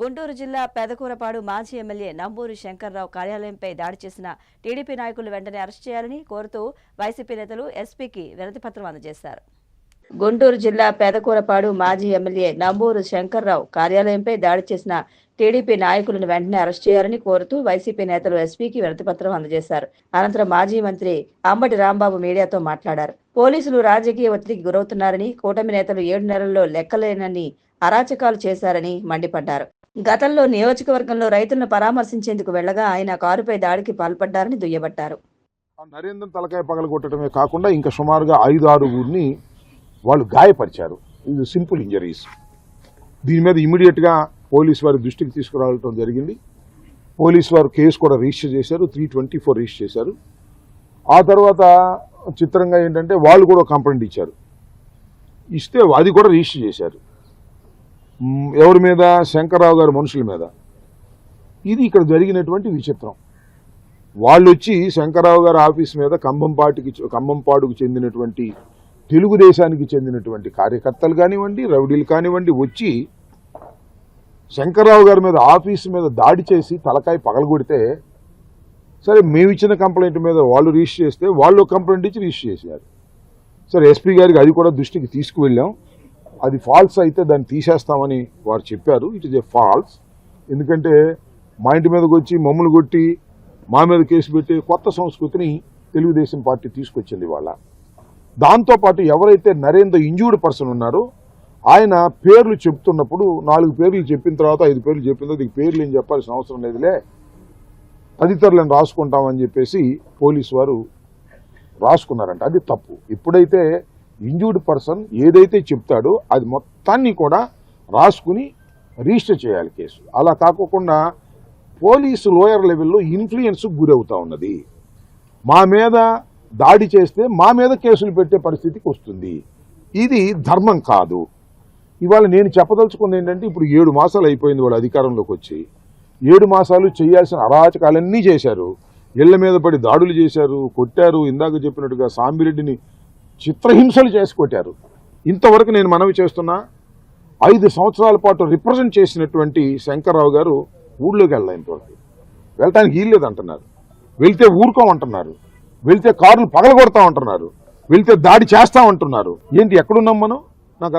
గుంటూరు జిల్లా పెదకూరపాడు మాజీ ఎమ్మెల్యే నంబూరి శంకర్రావు కార్యాలయంపై దాడి చేసిన టీడీపీ నాయకులు వెంటనే అరెస్ట్ చేయాలని కోరుతూ వైసీపీ నేతలు ఎస్పీకి వినతిపత్రం అందజేశారు. గుంటూరు జిల్లా పెదకూరపాడు మాజీ ఎమ్మెల్యే నంబూరు శంకర్రావు కార్యాలయంపై దాడి చేసిన టీడీపీ నాయకులను వెంటనే అరెస్ట్ చేయాలని కోరుతూ వైసీపీ నేతలు ఎస్పీకి వినతిపత్రం అందజేశారు. అనంతరం మాజీ మంత్రి అంబటి రాంబాబు మీడియాతో మాట్లాడారు. పోలీసులు రాజకీయ ఒత్తిడికి గురవుతున్నారని కూటమి నేతలు ఏడు నెలల్లో లెక్కలేనని అరాచకాలు చేశారని మండిపడ్డారు. గతంలో నియోజకవర్గంలో రైతులను పరామర్శించేందుకు వెళ్ళగా ఆయన కారుపై దాడికి పాల్పడ్డారని దుయ్యబట్టారు. నరేంద్ర తలకాయ పగలగొట్టడమే కాకుండా ఇంకా సుమారుగా ఐదు ఆరుగురిని వాళ్ళు గాయపరిచారు. ఇది సింపుల్ ఇంజరీస్. దీని మీద ఇమీడియట్గా పోలీస్ వారి దృష్టికి తీసుకురావడం జరిగింది. పోలీస్ వారు కేసు కూడా రిజిస్టర్ చేశారు త్రీ ట్వంటీ ఫోర్ రిజిస్టర్ చేశారు. ఆ తర్వాత చిత్రంగా ఏంటంటే వాళ్ళు కూడా కంప్లైంట్ ఇచ్చారు. ఇస్తే అది కూడా రిజిస్టర్ చేశారు. ఎవరి మీద? శంకర్రావు గారి మనుషుల మీద. ఇది ఇక్కడ జరిగినటువంటి విచిత్రం. వాళ్ళు వచ్చి శంకర్రావు గారి ఆఫీస్ మీద కంభంపాటికి కంభంపాడుకు చెందినటువంటి తెలుగుదేశానికి చెందినటువంటి కార్యకర్తలు కానివ్వండి రౌడీలు కానివ్వండి వచ్చి శంకర్రావు గారి మీద ఆఫీస్ మీద దాడి చేసి తలకాయ పగలగొడితే సరే మేము ఇచ్చిన కంప్లైంట్ మీద వాళ్ళు రిజిస్టర్ చేస్తే వాళ్ళు కంప్లైంట్ ఇచ్చి రిజిస్టర్ చేశారు. సరే ఎస్పీ గారికి అది కూడా దృష్టికి తీసుకువెళ్ళాం. అది ఫాల్స్ అయితే దాన్ని తీసేస్తామని వారు చెప్పారు. ఇట్ ఇస్ ఏ ఫాల్స్ ఎందుకంటే మా ఇంటి మీదకి వచ్చి మమ్మల్ని కొట్టి మా మీద కేసు పెట్టి కొత్త సంస్కృతిని తెలుగుదేశం పార్టీ తీసుకొచ్చింది వాళ్ళ దాంతోపాటు ఎవరైతే నరేంద్ర ఇంజూర్డ్ పర్సన్ ఉన్నారో ఆయన పేర్లు చెప్తున్నప్పుడు నాలుగు పేర్లు చెప్పిన తర్వాత ఐదు పేర్లు చెప్పిన తర్వాత ఈ పేర్లు ఏం చెప్పాల్సిన అవసరం లేదులే. తదితరులను రాసుకుంటామని చెప్పేసి పోలీసు వారు రాసుకున్నారంట. అది తప్పు. ఎప్పుడైతే ఇంజూర్డ్ పర్సన్ ఏదైతే చెప్తాడో అది మొత్తాన్ని కూడా రాసుకుని రిజిస్టర్ చేయాలి కేసు. అలా కాకోకుండా పోలీసు లోయర్ లెవెల్లో ఇన్ఫ్లుయెన్స్ గురవుతూ ఉన్నది. మా మీద దాడి చేస్తే మా మీద కేసులు పెట్టే పరిస్థితికి వస్తుంది. ఇది ధర్మం కాదు. ఇవాళ నేను చెప్పదలుచుకుంది ఏంటంటే ఇప్పుడు ఏడు మాసాలు అయిపోయింది వాళ్ళు అధికారంలోకి వచ్చి. ఏడు మాసాలు చేయాల్సిన అరాచకాలన్నీ చేశారు. ఇళ్ళ మీద పడి దాడులు చేశారు కొట్టారు. ఇందాక చెప్పినట్టుగా సాంబిరెడ్డిని చిత్రహింసలు చేసి కొట్టారు. ఇంతవరకు నేను మనవి చేస్తున్నా ఐదు సంవత్సరాల పాటు రిప్రజెంట్ చేసినటువంటి శంకర్రావు గారు ఊళ్ళోకి వెళ్ళాలి ఇంతవరకు వెళ్ళటానికి వీల్లేదంటున్నారు వెళ్తే ఊరుకోమంటున్నారు వెళ్తే కార్లు పగలగొడతా ఉంటున్నారు వెళ్తే దాడి చేస్తామంటున్నారు ఏంటి ఎక్కడున్నాం మనం?